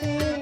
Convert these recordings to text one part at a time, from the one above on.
happy.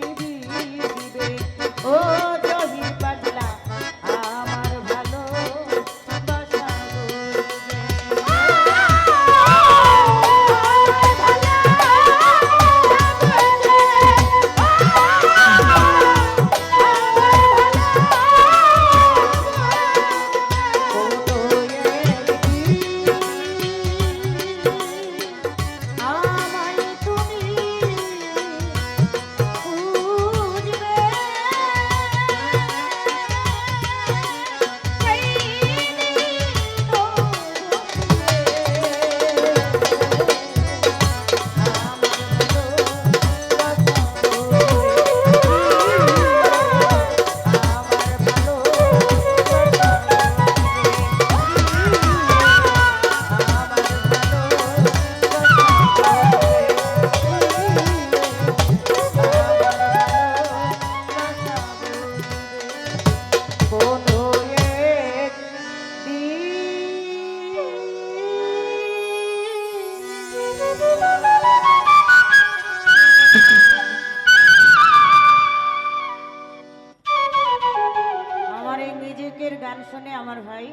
আমার এই মিউজিকের গান শুনে আমার ভাই